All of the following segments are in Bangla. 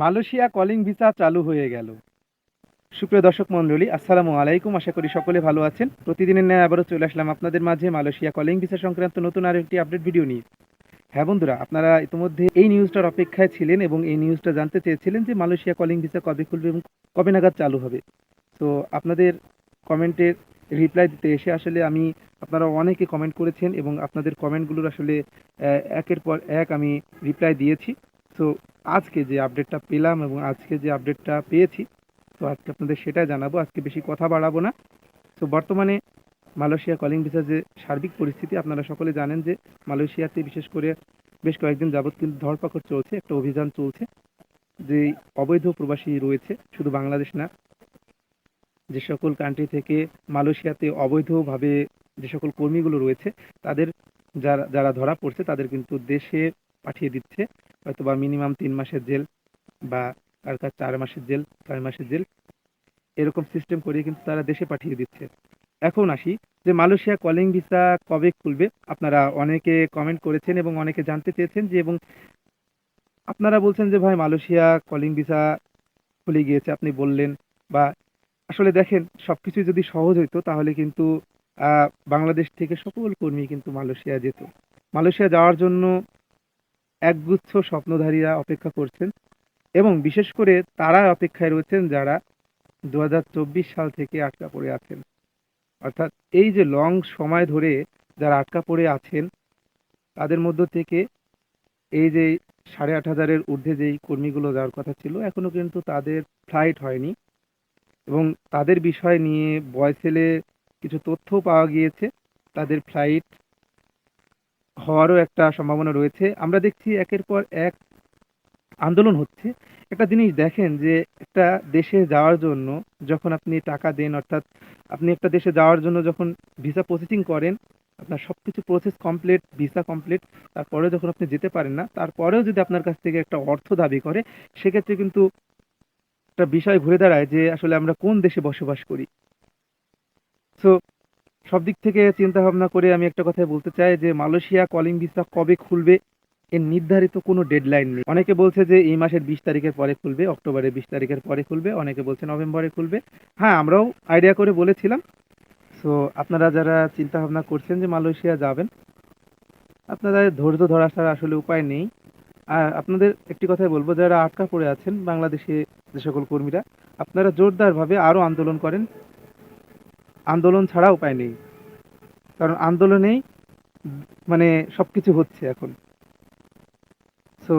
মালয়েশিয়া কলিং ভিসা চালু হয়ে গেল। সুপ্রিয় দর্শক মণ্ডলী, আসসালামু আলাইকুম। আশা করি সকলে ভালো আছেন। প্রতিদিনের ন্যায় আবারও চলে আসলাম আপনাদের মাঝে মালয়েশিয়া কলিং ভিসা সংক্রান্ত নতুন আর একটি আপডেট ভিডিও নিয়ে। হ্যাঁ বন্ধুরা, আপনারা ইতিমধ্যে এই নিউজটার অপেক্ষায় ছিলেন এবং এই নিউজটা জানতে চেয়েছিলেন যে মালয়েশিয়া কলিং ভিসা কবে খুলবে এবং কবে নাগাদ চালু হবে। তো আপনাদের কমেন্টের রিপ্লাই দিতে এসে আসলে আমি, আপনারা অনেকে কমেন্ট করেছেন এবং আপনাদের কমেন্টগুলোর আসলে একের পর এক আমি রিপ্লাই দিয়েছি। তো আজকে যে আপডেটটা পেলাম এবং আজকে যে আপডেটটা পেয়েছি, তো আজকে আপনাদের সেটাই জানাব। আজকে বেশি কথা বাড়াবো না। তো বর্তমানে মালয়েশিয়া কলিং ভিসার যে সার্বিক পরিস্থিতি, আপনারা সকলে জানেন যে মালয়েশিয়াতে বিশেষ করে বেশ কয়েকদিন যাবৎ কিন্তু ধরপাকড় চলছে, একটা অভিযান চলছে, যে অবৈধ প্রবাসী রয়েছে, শুধু বাংলাদেশ না, যে সকল কান্ট্রি থেকে মালয়েশিয়াতে অবৈধভাবে যে সকল কর্মীগুলো রয়েছে, তাদের যারা যারা ধরা পড়ছে, তাদের কিন্তু দেশে পাঠিয়ে দিচ্ছে। হয়তো বা মিনিমাম তিন মাসের জেল বা কার কার চার মাসের জেল, ছয় মাসের জেল, এরকম সিস্টেম করে কিন্তু তারা দেশে পাঠিয়ে দিচ্ছে। এখন আসি যে মালয়েশিয়া কলিং ভিসা কবে খুলবে? আপনারা অনেকে কমেন্ট করেছেন এবং অনেকে জানতে চেয়েছেন যে এবং আপনারা বলছেন যে ভাই মালয়েশিয়া কলিং ভিসা খুলে গিয়েছে, আপনি বললেন বা আসলে দেখেন সবকিছু যদি সহজ হইতো তাহলে কিন্তু বাংলাদেশ থেকে সকল কর্মী কিন্তু মালয়েশিয়া যেত। মালয়েশিয়া যাওয়ার জন্য একগুচ্ছ স্বপ্নধারীরা অপেক্ষা করছেন এবং বিশেষ করে তারা অপেক্ষায় রয়েছেন যারা দু হাজার চব্বিশ সাল থেকে আটকা পড়ে আছেন। অর্থাৎ এই যে লং সময় ধরে যারা আটকা পড়ে আছেন, তাদের মধ্য থেকে এই যে সাড়ে আট হাজারের ঊর্ধ্বে যেই কর্মীগুলো যাওয়ার কথা ছিল, এখনও কিন্তু তাদের ফ্লাইট হয়নি এবং তাদের বিষয় নিয়ে বয়সেলে কিছু তথ্য পাওয়া গিয়েছে। তাদের ফ্লাইট হওয়ারও একটা সম্ভাবনা রয়েছে। আমরা দেখছি একের পর এক আন্দোলন হচ্ছে। একটা জিনিস দেখেন যে একটা দেশে যাওয়ার জন্য যখন আপনি টাকা দেন, অর্থাৎ আপনি একটা দেশে যাওয়ার জন্য যখন ভিসা প্রসেসিং করেন, আপনার সব কিছু প্রসেস কমপ্লিট ভিসা কমপ্লিট তারপরেও যখন আপনি যেতে পারেন না, তারপরেও যদি আপনার কাছ থেকে একটা অর্থ দাবি করে, সেক্ষেত্রে কিন্তু একটা বিষয় ঘুরে দাঁড়ায় যে আসলে আমরা কোন দেশে বসবাস করি। সো সব দিক থেকে চিন্তা ভাবনা করে আমি একটা কথাই বলতে চাই যে, মালয়েশিয়া কলিং ভিসা কবে খুলবে এর নির্ধারিত কোনো ডেডলাইন নেই। অনেকে বলছে যে, এই মাসের বিশ তারিখের পরে খুলবে, অক্টোবরের বিশ তারিখের পরে খুলবে, অনেকে বলছে নভেম্বরে খুলবে। হ্যাঁ আমরাও আইডিয়া করে বলেছিলাম। সো আপনারা যারা চিন্তা ভাবনা করছেন যে মালয়েশিয়া যাবেন, আপনারা ধৈর্য ধরা ছাড়া আসলে উপায় নেই। আর আপনাদের একটি কথাই বলব, যারা আটকা পড়ে আছেন বাংলাদেশে যে সকল কর্মীরা, আপনারা জোরদারভাবে আরও আন্দোলন করেন। আন্দোলন ছাড়া উপায় নেই কারণ আন্দোলনেই মানে সব কিছু হচ্ছে এখন। সো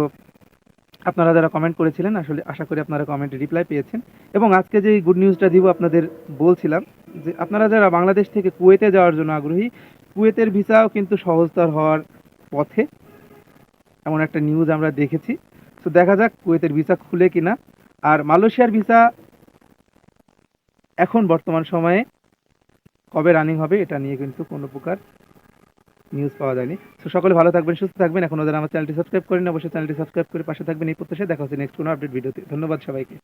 আপনারা যারা কমেন্ট করেছিলেন, আসলে আশা করি আপনারা কমেন্টে রিপ্লাই পেয়েছেন। এবং আজকে যে গুড নিউজটা দিব আপনাদের বলছিলাম, যে আপনারা যারা বাংলাদেশ থেকে কুয়েতে যাওয়ার জন্য আগ্রহী, কুয়েতের ভিসাও কিন্তু সহজতর হওয়ার পথে এমন একটা নিউজ আমরা দেখেছি। তো দেখা যাক কুয়েতের ভিসা খুলে কিনা। আর মালয়েশিয়ার ভিসা এখন বর্তমান সময়ে কবে রানিং হবে, এটা নিয়ে কিন্তু কোনো প্রকার নিউজ পাওয়া যায়নি। তো সকলে ভালো থাকবেন, সুস্থ থাকবেন। এখন ওদের আমার চ্যানেলটি সাবস্ক্রাইব করেন অবশ্যই চ্যানেলটি সাবস্ক্রাইব করে পাশে থাকবেন। এই প্রত্যাশায় দেখা হচ্ছে নেক্সট কোনো আপডেট ভিডিওতে। ধন্যবাদ সবাইকে।